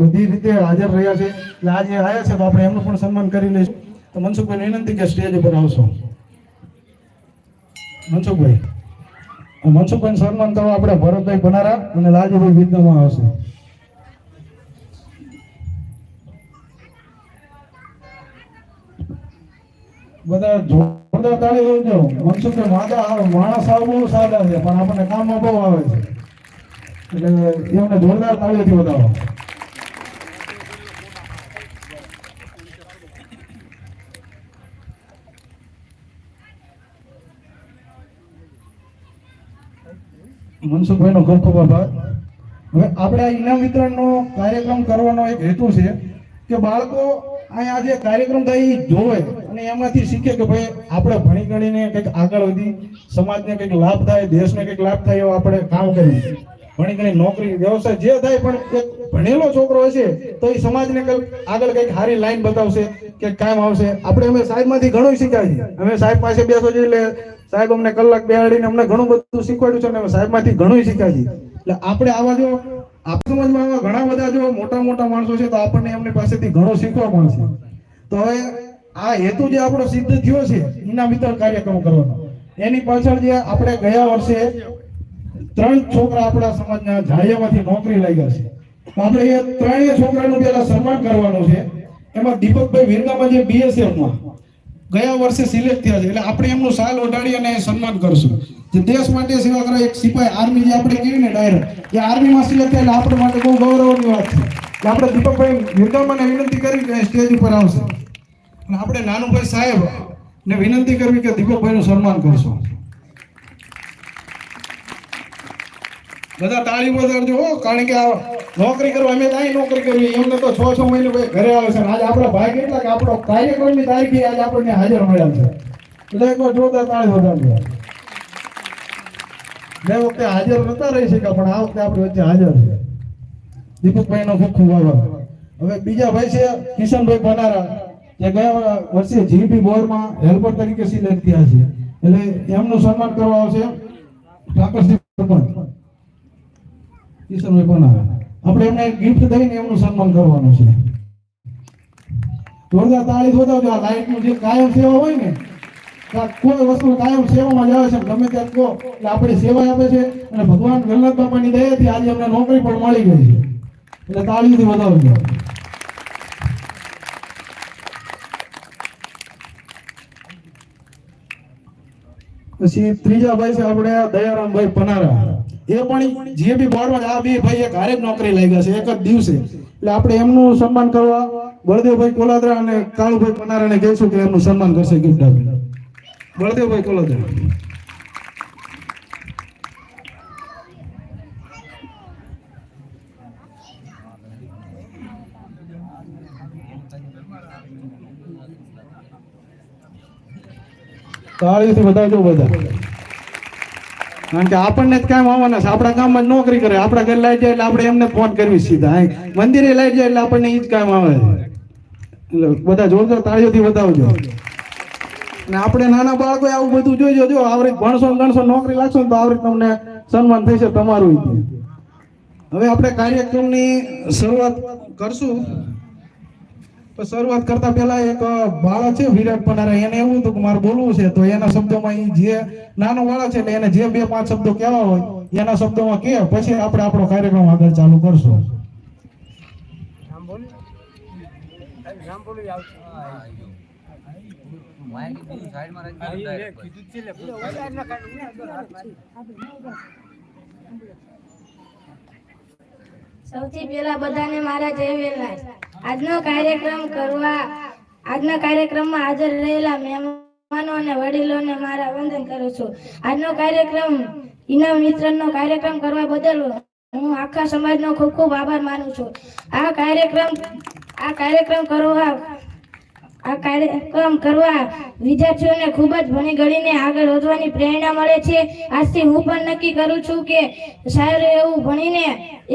બધી રીતે હાજર રહ્યા છે. એટલે આજે આવ્યા છે તો આપણે એમનું પણ સન્માન કરી લઈશું. તો મનસુખભાઈ વિનંતી કે સ્ટેજ ઉપર આવશો. મનસુખભાઈ મનસુખભાઈ સન્માન કરવા આપણે ભરતભાઈ બનારા અને લાલજીભાઈ વિદ્યામાં આવશે. બધા જોરદાર તાળી જોજો મનસુખભાઈ માદા માણસ આવ બહુ સાદા છે, પણ આપણને કામમાં બહુ આવે છે. એટલે એમને જોરદાર તાળીઓથી વધાવો મનસુખભાઈનો ખૂબ ખૂબ આભાર. હવે આપણે આ ઇનામ વિતરણનો કાર્યક્રમ કરવાનો એક હેતુ છે કે બાળકો અહીંયા જે કાર્યક્રમ થાય એ જોવે અને એમાંથી શીખે કે ભાઈ આપણે ભણી ગણીને કંઈક આગળ વધી, સમાજને કંઈક લાભ થાય, દેશને કંઈક લાભ થાય એવું આપણે કામ કરીએ ભણી ગણી નોકરી, વ્યવસાય જે થાય પણ એક ભણેલો છોકરો હશે તો એ સમાજને આગળ કંઈક સારી લાઈન બતાવશે કે કામ આવશે. આપણે અમે સાહેબમાંથી ઘણું શીખ્યા છીએ. અમે સાહેબ પાસે બેસો છીએ એટલે સાહેબ અમને કલાક બેહાડીને અમને ઘણું બધું શીખવાડ્યું છે અને અમે સાહેબમાંથી ઘણું શીખ્યા છીએ. એટલે આપણે આવા જો, આપણા સમાજમાં આવા ઘણા બધા જો મોટા મોટા માણસો છે, તો આપણને એમની પાસેથી ઘણું શીખવા મળશે તો હવે આ હેતુ જે આપણો સિદ્ધ થયો છે, એના વિતરણ કાર્યક્રમ કરવાનો. એની પાછળ જે આપણે ગયા વર્ષે ત્રણ છોકરા આપણા સમાજના જાળિયામાંથી નોકરી લાગ્યા છે. આપણે એ ત્રણેય છોકરાનું પહેલા સન્માન કરવાનું છે. એમાં દીપકભાઈ વિરગામાં જે બીએસએફમાં ગયા વર્ષે સિલેક્ટ થયા છે. એટલે આપણે એમનું સાલ ઓઢાડી અને સન્માન કરશું. જે દેશ માટે સેવા કરે એક સિપાઈ આર્મી જે આપણે કહીએ ને ડાયરેક્ટ એ આર્મીમાં સિલેક્ટ થયા એટલે આપણે માટે બહુ ગૌરવની વાત છે. એટલે આપણે દીપકભાઈ વિરગામાને વિનંતી કરી કે સ્ટેજ ઉપર આવશે. અને આપણે નાનુભાઈ સાહેબ ને વિનંતી કરવી કે દીપકભાઈનું સન્માન કરશો. બધા તાળી હો, કારણ કે નોકરી કરવા અમે ત્યાં નોકરી કરવી એમને તો છ છ મહિને ભાઈ ઘરે આવે છે આજે આપણો ભાઈ કેટલા કે આપણો કાર્યક્રમની તારીખે આજે આપણને હાજર મળ્યા છે. એટલે એકવાર જોરદાર તાળી બજાવજો બે વખતે હાજર નતા રહી શક્યા, પણ આ વખતે આપણી વચ્ચે હાજર છે. દીપકભાઈનો ખૂબ ખૂબ આભાર. હવે બીજા ભાઈ છે કિશનભાઈ પનારા, જે ગયા વર્ષે જીપી બોરમાં હેલ્પર તરીકે સિલેક્ટ થયા છે. એટલે એમનું સન્માન કરવા આવશે. ઠાકરસિંહ સરપંચ. કિશનભાઈ બનાવે. આપણે એમને ગિફ્ટ દઈને એમનું સન્માન કરવાનું છે. જોરદાર તાળી વધાવજો આ લાઈટનું જે કાયમ સેવા હોય ને કોઈ વસ્તુ કાયમ સેવામાં જ આવે છે. ગમે ત્યાં કહો એટલે આપણે સેવા આપે છે અને ભગવાન ગલ્લત બાપાની દયાથી આજે અમને નોકરી પણ મળી ગઈ છે. એટલે તાળીઓથી વધાવજો પછી ત્રીજા ભાઈ છે આપણે દયારામભાઈ પનારા. એ પણ જે બી બોર્ડમાં આ બે ભાઈ એક જ નોકરી લાગ્યા છે, એક જ દિવસે. એટલે આપણે એમનું સન્માન કરવા, બળદેવભાઈ કોલાદરા અને કાળુભાઈ પનારાને કહીશું કે એમનું સન્માન કરશે ગિફ્ટ આપી બળદેવભાઈ કોલાદરા. તાળીથી બતાવજો બધા. કારણ કે આપણને જ કામ આવવાના છે આપણા ગામમાં નોકરી કરે. આપણા ઘરે લાઈટ જાય એટલે આપણે એમને ફોન કરવી સીધા. મંદિરે લાઈટ જાય એટલે આપણને ઈ જ કામ આવે એટલે બધા જોરદાર તાળીઓથી બતાવજો ને આપણે નાના બાળકો આવું બધું જોઈજો. જો આવરી ભણશો ગણશો નોકરી લાગશો તો આવરી તમને સન્માન થશે તમારું. હવે આપણે કાર્યક્રમની શરૂઆત કરશું. શરૂઆત કરતા પહેલા એક બાળક છે, વિરાટ પનારા. એને એવું હતું કે મારે બોલવું છે, તો એના શબ્દોમાં જે નાનો બાળક છે એટલે એને જે બે પાંચ શબ્દો કહેવા હોય, એના શબ્દોમાં કે, પછી આપણે આપણો કાર્યક્રમ આગળ ચાલુ કરશું. સૌથી પહેલા બધાને મારા જય વેલાસ આજનો કાર્યક્રમ કરવા, આજના કાર્યક્રમમાં હાજર રહેલા મહેમાનો અને વડીલોને મારા વંદન કરું છું. આજનો કાર્યક્રમ ઇનામ વિતરણનો કાર્યક્રમ કરવા બદલ હું આખા સમાજનો ખૂબ ખૂબ આભાર માનું છું. આ કાર્યક્રમ આ કાર્યક્રમ કરવા આ કાર્યક્રમ કરવા વિદ્યાર્થીઓને ખૂબ જ ભણી ગણીને આગળ વધવાની પ્રેરણા મળે છે. આજથી હું પણ નક્કી કરું છું કે સારું એવું ભણીને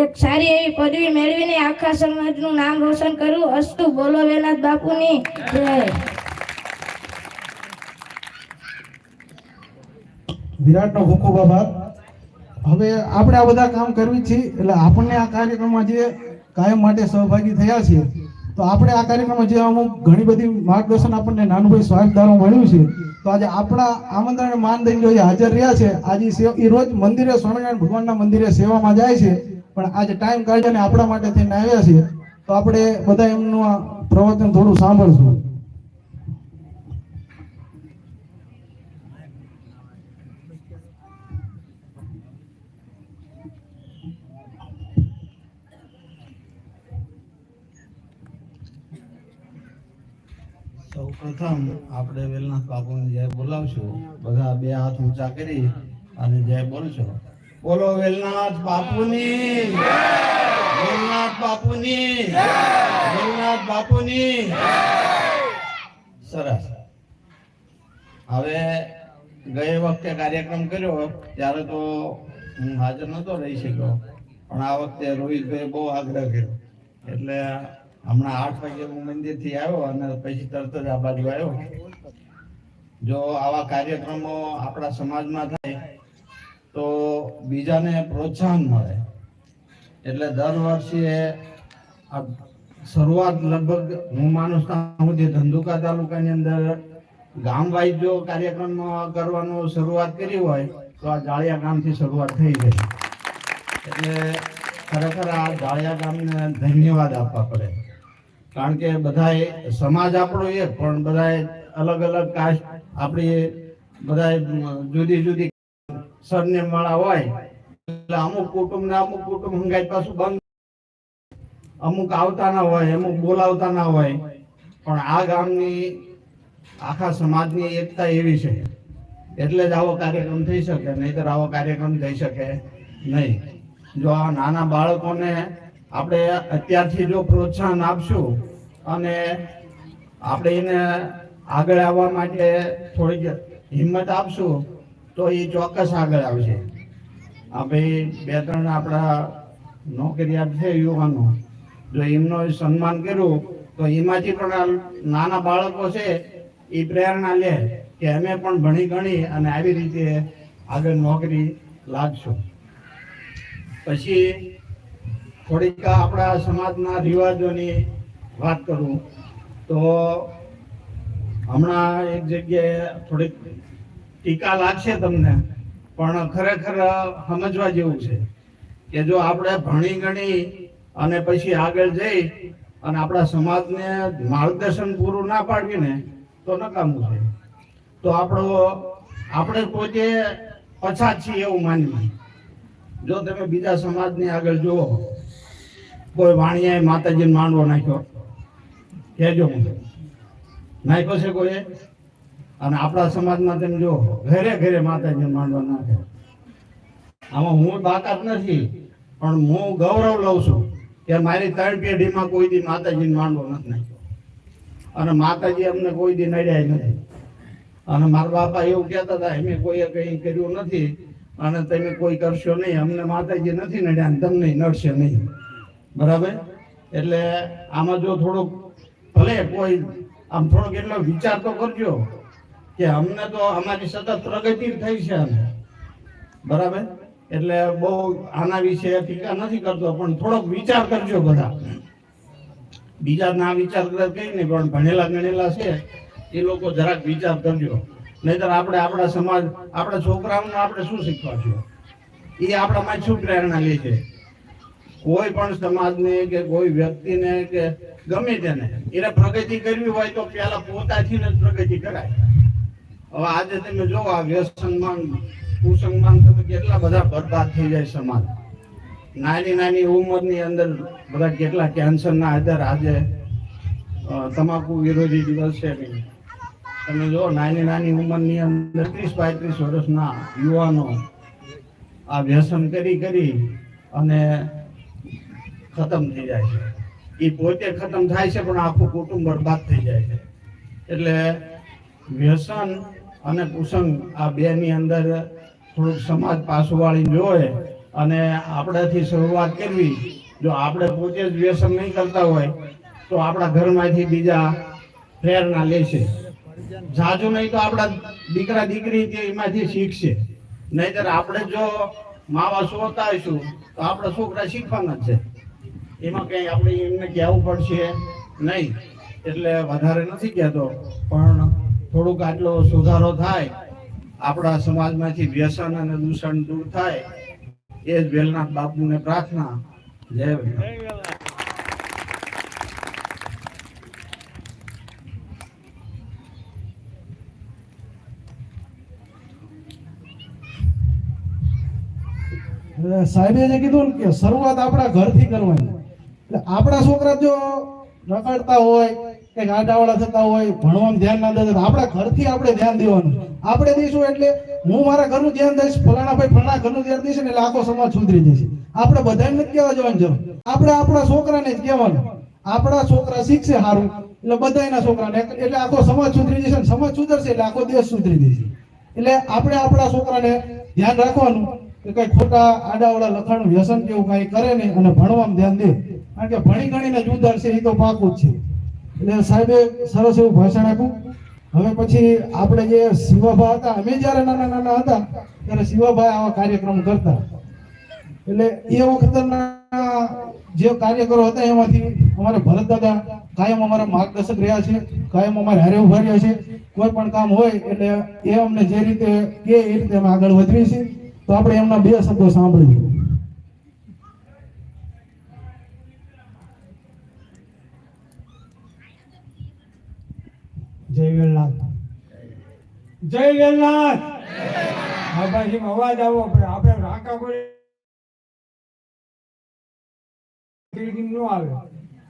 એક સારી એવી પદવી મેળવીને આખા સમાજનું નામ રોશન કરું. અસ્તુ, બોલો વેનાથ બાપુની. જય. વિરાટનો ખૂબ ખૂબ આભાર. હવે આપણે આ બધા કામ કરવી છે, એટલે આપણને આ કાર્યક્રમમાં જે કાયમ માટે સહભાગી થયા છીએ તો આપણે આ કાર્યક્રમમાં જે અમુક ઘણી બધી માર્ગદર્શન આપણને નાનુભાઈ સ્વાગતદારો મળ્યું છે, તો આજે આપણા આમંત્રણ માન દઈને જે હાજર રહ્યા છે, આજે એ રોજ મંદિરે સ્વામિનારાયણ ભગવાનના મંદિરે સેવામાં જાય છે, પણ આજે ટાઈમ કાઢીને આપણા માટે થઈને આવ્યા છે, તો આપણે બધા એમનું પ્રવચન થોડું સાંભળશું. પ્રથમ આપણે વેલનાથ બાપુને જય બોલાવશું, બધા બે હાથ ઊંચા કરી અને જય બોલશો. બોલો વેલનાથ બાપુની વેલનાથ બાપુની વેલનાથ બાપુની. સરસ. હવે ગયે વખતે કાર્યક્રમ કર્યો, ત્યારે તો હું હાજર નહોતો રહી શક્યો. પણ આ વખતે રોહિતભાઈ બહુ આગ્રહ કર્યો. એટલે હમણાં આઠ વાગે હું મંદિરથી આવ્યો અને પછી તરત જ આ બાજુ આવ્યો. જો આવા કાર્યક્રમો આપણા સમાજમાં થાય, તો બીજાને પ્રોત્સાહન મળે. એટલે દર વર્ષે શરૂઆત લગભગ હું માનું સુધી ધંધુકા તાલુકાની અંદર ગામ વાઇઝ જો કાર્યક્રમ કરવાનું શરૂઆત કરી હોય, તો આ જાળિયા ગામથી શરૂઆત થઈ ગઈ એટલે ખરેખર આ જાળિયા ગામને ધન્યવાદ આપવા પડે. કારણ કે બધાય સમાજ આપણો એક, પણ બધાય અલગ અલગ કાસ્ટ, આપણી બધાય જુદી જુદી સરને માળા હોય. એટલે અમુક કુટુંબ ને અમુક કુટુંબ હંગાઈ પાછું બંધ. અમુક આવતા ના હોય, અમુક બોલાવતા ના હોય. પણ આ ગામની, આખા સમાજની એકતા એવી છે. એટલે જ આવો કાર્યક્રમ થઈ શકે, નહીતર આવો કાર્યક્રમ થઈ શકે નહીં. જો આ નાના બાળકોને આપણે અત્યારથી જો પ્રોત્સાહન આપશું અને આપણે એને આગળ આવવા માટે થોડીક હિંમત આપશું, તો એ ચોક્કસ આગળ આવશે. આ ભાઈ બે ત્રણ આપણા નોકરિયાત છે, યુવાનો. જો એમનો સન્માન કર્યું, તો એમાંથી પણ નાના બાળકો છે, એ પ્રેરણા લે કે અમે પણ ભણી ગણી અને આવી રીતે આગળ નોકરી લાગશું. પછી થોડીક આપણા સમાજના રિવાજોની વાત કરું તો હમણાં એક જગ્યાએ થોડીક ટીકા લાગશે તમને, પણ ખરેખર સમજવા જેવું છે કે જો આપણે ભણી ગણી અને પછી આગળ જઈ અને આપણા સમાજને માર્ગદર્શન પૂરું ના પાડવી ને, તો નકામું છે. તો આપણો, આપણે પોતે પછાત છીએ એવું માનવી જો તમે બીજા સમાજની આગળ જુઓ કોઈ વાણિયાએ માતાજીને માંડવો નાખ્યો. કહેજો મને. નાખ્યો છે કોઈ અને આપણા સમાજમાં તમે જો ઘરે ઘરે માતાજીને માંડવો નાખે. આમાં હું બાકાત નથી, પણ હું ગૌરવ લઉં છું કે મારી ત્રણ પેઢીમાં કોઈ દી માતાજીને માંડવો નથી નાખ્યો. અને માતાજી અમને કોઈ દી નડ્યા નથી. અને મારા બાપા એવું કહેતા હતા, અમે કોઈએ કંઈ કર્યું નથી અને તમે કોઈ કરશો નહીં. અમને માતાજી નથી નડ્યા તમને નડશે નહીં. બરાબર? એટલે આમાં જો થોડુંક ભલે કોઈ, આમ થોડોક એટલો વિચાર તો કરજો કે અમને તો અમારી સતત પ્રગતિ થઈ છે અમે બરાબર? એટલે બહુ આના વિશે ટીકા નથી કરતો, પણ થોડોક વિચાર કરજો બધા. બીજા ના વિચાર કરે કઈ નહીં, પણ ભણેલા ગણેલા છે, એ લોકો જરાક વિચાર કરજો. નહીતર આપણે આપણા સમાજ, આપણા છોકરાઓને આપણે શું શીખવાડશું? એ આપણામાં શું પ્રેરણા લે છે? કોઈ પણ સમાજને કે કોઈ વ્યક્તિને કે ગમે તેને, એને પ્રગતિ કરવી હોય તો પેલા પોતાથી જ પ્રગતિ કરાય. હવે આજે તમે જો આ વ્યસનમાં કુસંગમાં તમે કેટલા બધા બરબાદ થઈ જાય સમાજ. નાની નાની ઉંમરની અંદર બધા કેટલા કેન્સરના આધાર આજે તમાકુ વિરોધી દિવસ છે તમે જો નાની નાની ઉંમરની અંદર ત્રીસ પાંત્રીસ વર્ષના યુવાનો આ વ્યસન કરી કરી અને ખતમ થઈ જાય છે. એ પોતે ખતમ થાય છે, પણ આખું કુટુંબ બરબાદ થઈ જાય છે. એટલે વ્યસન અને કુસંગ આ બે ની અંદર થોડુંક સમાજ પાછું વાળી જોવે અને આપણાથી શરૂઆત કરવી. જો આપણે પોતે જ વ્યસન નહીં કરતા હોય, તો આપણા ઘરમાંથી બીજા પ્રેરણા લેશે જાજુ નહીં તો આપણા દીકરા દીકરી એમાંથી શીખશે. નહીતર આપણે જો માવા સોતા હોઈશું, તો આપણા છોકરા શીખવાના જ છે. એમાં કંઈ આપણે એમને કહેવું પડશે? નહીં. એટલે વધારે નથી કહેતો. પણ થોડુંક આટલો સુધારો થાય, આપણા સમાજમાંથી વ્યસન અને દૂષણ દૂર થાય, એ જ વેલનાથ બાપુને પ્રાર્થના. જય સાહેબે કીધું કે શરૂઆત આપણા ઘરથી કરવાની. આપણા છોકરા જો રખડતા હોય કે ગાડાવાળા થતા હોય ભણવામાં ધ્યાન ના દેતા આપણા ઘરથી આપણે ધ્યાન દેવાનું. આપણે દઈશું એટલે હું મારા ઘરનું ધ્યાન દઈશ, ફલાણા ભાઈ ફલાણા ઘરનું ધ્યાન દઈશ એટલે આખો સમાજ સુધરી જશે. આપણે બધાને નથી કહેવા જવાની જરૂર. આપણે આપણા છોકરાને જ કહેવાનું. આપણા છોકરા શીખશે સારું એટલે બધાના છોકરાને. એટલે આખો સમાજ સુધરી જશે ને સમાજ સુધરશે એટલે આખો દેશ સુધરી જશે. એટલે આપણે આપણા છોકરાને ધ્યાન રાખવાનું કે કઈ ખોટા આડાવાળા લખાણ વ્યસન કેવું કઈ કરે નહીં અને ભણવામાં ધ્યાન દે. કારણ કે ભણી ગણીને જ છે, એ તો પાકું જ છે. એટલે સાહેબે સરસ એવું ભાષણ આપ્યું. હવે પછી આપણે જે શિવાભા હતા, અમે જ્યારે નાના નાના હતા, ત્યારે શિવાભાઈ આવા કાર્યક્રમ કરતા. એટલે એ વખતના જે કાર્યકરો હતા, એમાંથી અમારે ભરત દાદા કાયમ અમારા માર્ગદર્શક રહ્યા છે, કાયમ અમારે હારે ઊભા રહ્યા છે. કોઈ પણ કામ હોય, એટલે એ અમને જે રીતે કે એ રીતે અમે આગળ વધીએ છીએ. તો આપણે એમના બે શબ્દો સાંભળીએ. જય વેલનાથ. જય વેલનાથ. હા અવાજ આવો પડે આપણે રાકા કોઈ ન આવે.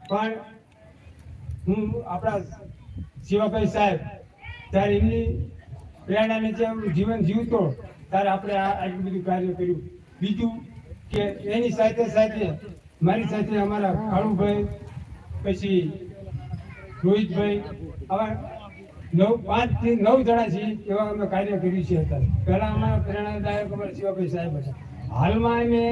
પણ હું આપણા શિવાભાઈ સાહેબ, ત્યારે એમની પ્રેરણા નીચે જીવન જીવતો, ત્યારે આપણે આ આટલું બધું કાર્ય કર્યું. બીજું કે એની સાથે સાથે, મારી સાથે અમારા કાળુભાઈ પછી રોહિતભાઈ, આવા નવ પાંચ નવ જણા છીએ એવા અમે કાર્ય કર્યું છે અત્યારે. પહેલા અમારા પ્રેરણાદાયક અમારા શિવાભાઈ સાહેબ હતા. હાલમાં અમે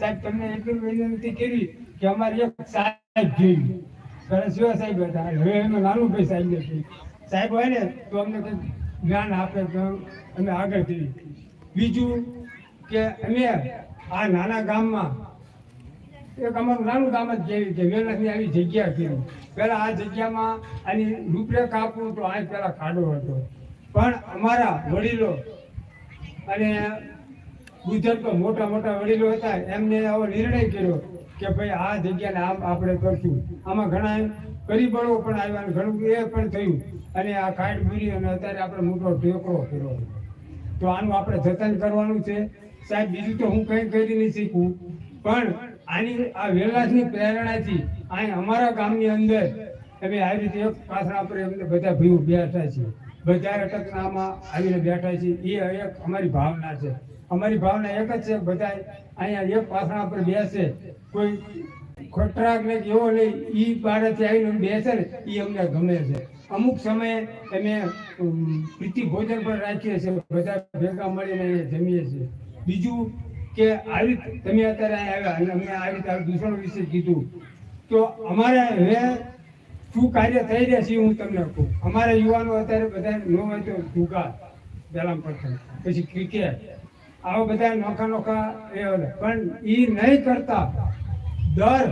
સાહેબ તમને એટલી વિનંતી કરી કે અમારે એક સાહેબ જોયું પહેલા શિવા સાહેબ હતા, હવે અમે નાનુભાઈ સાહેબ ને સાહેબ હોય ને, તો અમને કંઈક જ્ઞાન આપે તો અમે આગળ કરીએ બીજું કે અમે આ નાના ગામમાં એક અમારું નાનું ગામ જ જેવી વેલસની આવી જગ્યા કરી પહેલા આ જગ્યામાં આની રૂપરેખા આપવું તો આ પહેલા ખાડો હતો. પણ અમારા વડીલો અને ગુજરાત મોટા મોટા વડીલો હતા, એમને આવો નિર્ણય કર્યો કે ભાઈ આ જગ્યાને આમ આપણે કરશું. આમાં ઘણા પરિબળો પણ આવ્યા ઘણું એ પણ થયું. અને આ ખાડ પૂરી અને અત્યારે આપણે મોટો ટેકરો કર્યો તો આનું આપણે જતન કરવાનું છે. સાહેબ, બીજું તો હું કંઈ કરી નહીં શીખું પણ આની આ વેલાસની પ્રેરણાથી અહીં અમારા ગામની અંદર અમે આવી રીતે એક પાસણા પર અમને બધા ભાઈઓ બેઠા છીએ બધા અટકનામાં આવીને બેઠા છીએ એ એક અમારી ભાવના છે. અમારી ભાવના એક જ છે બધા અહીંયા એક પાસણા પર બેસે. કોઈ ખોટરાક ને એવો નહીં એ બાળકથી આવીને બેસે ને એ અમને ગમે છે. અમુક સમયે અમે, પ્રીતિ ભોજન પણ રાખીએ છીએ. બધા ભેગા મળીને અહીંયા જમીએ છીએ. બીજું કે આવી તમે અત્યારે આવ્યા અને અમને આવી રીતે દૂષણ વિશે કીધું તો અમારે હવે શું કાર્ય થઈ રહ્યા છે હું તમને કહું. અમારા યુવાનો અત્યારે બધા ન હોય તો જુગાર પહેલા પ્રથમ પછી ક્રિકેટ. આવા બધા નોખા નોખા એ પણ એ નહીં કરતા દર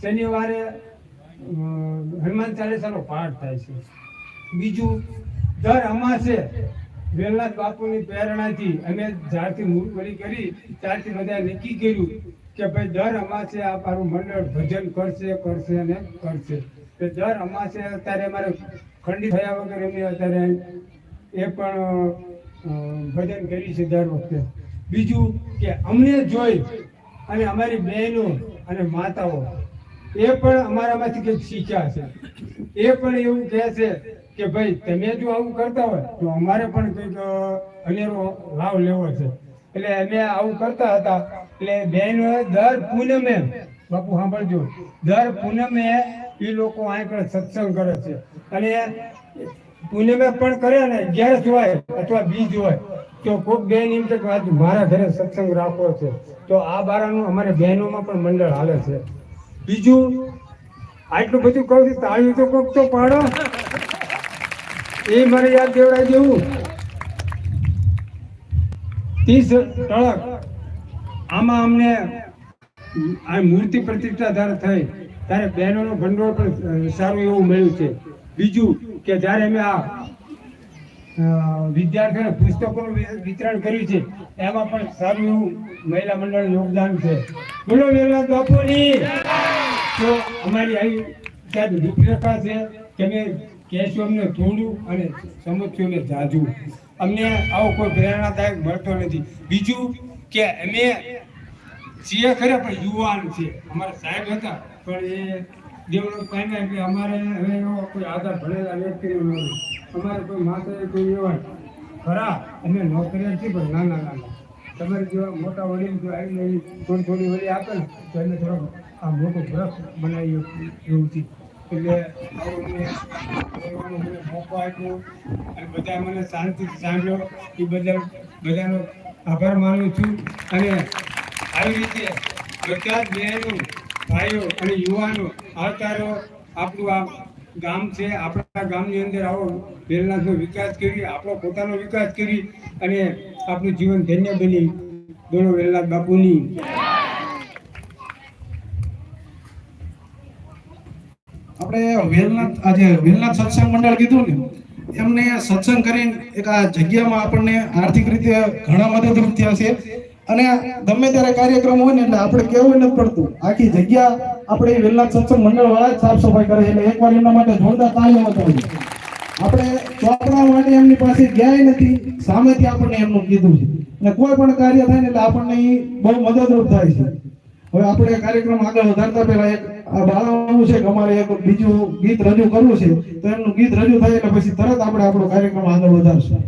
શનિવારે અમ, હનુમાન ચાલીસાનો પાઠ થાય છે. બીજું દર અમાસે વેલનાથ બાપુની પ્રેરણાથી અમે જ્યારથી મૂર્ખવળી કરી, ત્યારથી બધા નક્કી કર્યું કે ભાઈ દર અમાસે આ મારું મંડળ ભજન કરશે કરશે અને કરશે. કે દર અમાસે અત્યારે અમારે ખંડી થયા વગર અમે અત્યારે એ પણ ભજન કરી છે દર વખતે. બીજું કે અમને જોઈ અને અમારી બહેનો અને માતાઓ, એ પણ અમારામાંથી કંઈક શીખ્યા છે. એ પણ એવું કહે છે કે ભાઈ, તમે જો આવું કરતા હોય, તો અમારે પણ કંઈક અનેરો લાભ લેવો છે. એટલે અમે આવું કરતા હતા. એટલે બહેનો દર પૂનમે, બાપુ સાંભળજો, દર પૂનમે એ લોકો આગળ સત્સંગ કરે છે. અને પૂનમે પણ કરે ને ગેસ હોય અથવા બીજ હોય, તો કોઈક બેન એમ કે મારા ઘરે સત્સંગ રાખવો છે. તો આ બારાનું અમારે બહેનોમાં પણ મંડળ હાલે છે. બીજું, આટલું બધું કહું છું તાળ્યું તો કોક તો પાડો. એ મારે યાદ દેવડાવી દેવું. ત્રીસ ટળક આમાં અમને આ મૂર્તિ પ્રતિષ્ઠા જ્યારે થઈ. ત્યારે બહેનોનું ભંડોળ પણ સારું એવું મળ્યું છે. બીજું કે જ્યારે અમે આ વિદ્યાર્થીઓને પુસ્તકોનું વિતરણ કર્યું છે, એમાં પણ સારું એવું મહિલા મંડળનું યોગદાન છે. બોલો વેલા બાપુની. તો અમારી આવી ત્યાં રૂપરેખા છે, કે અમે કહેશું અમને થોડું અને સમજશું ને જાજુ અમને આવો કોઈ પ્રેરણાદાયક મળતો નથી. બીજું કે અમે છીએ ખરા પણ યુવાન છે. અમારા સાહેબ હતા, પણ એ ડેવલપ પામ્યા એટલે અમારે હવે એવો કોઈ આધાર ભણેલા વ્યક્તિ નથી. અમારે કોઈ માતા કોઈ એવા ખરા અમે નોકરી છીએ પણ નાના નાના. તમારે જેવા મોટા વડીલ જો આવીને થોડી થોડી વડી આપે ને, તો એને થોડો આ મોટો ફરક બનાવી એવું એટલે આવું મને મોકો આપ્યો અને બધા મને શાંતિથી સાંભળ્યો. એ બધા બધાનો આભાર માનું છું. અને આવી રીતે બધા જ બહેનો, ભાઈઓ અને યુવાનો આવતારો આપણું આ ગામ છે. આપણા ગામની અંદર આવો વેલનાથનો વિકાસ કરી, આપણો પોતાનો વિકાસ કરી અને આપણું જીવન ધન્ય બની. બોલો વેલનાથ બાપુની. આપણે વેલનાથ, આજે વેલનાથ સત્સંગ મંડળ કીધું ને, એમને સત્સંગ કરીને એક આ જગ્યામાં આપણને આર્થિક રીતે ઘણા મદદરૂપ થયા છે. અને ગમે ત્યારે કાર્યક્રમ હોય ને એટલે આપણે કેવું નથી પડતું. આખી જગ્યા આપણે વેલનાથ સત્સંગ મંડળ વાળા જ સાફ સફાઈ કરે છે. એટલે એકવાર એમના માટે જોરદાર તાલીમ બતાવી આપણે ચોપડા માટે એમની પાસે ગયા નથી. સામેથી આપણને એમનું કીધું છે. અને કોઈ પણ કાર્ય થાય ને એટલે આપણને બહુ મદદરૂપ થાય છે. હવે આપણે કાર્યક્રમ આગળ વધારતા પહેલા એક બાળાનું છે કે અમારે એક બીજું ગીત રજૂ કરવું છે, તો એમનું ગીત રજૂ થાય એટલે પછી તરત આપણે આપણો કાર્યક્રમ આગળ વધારશું.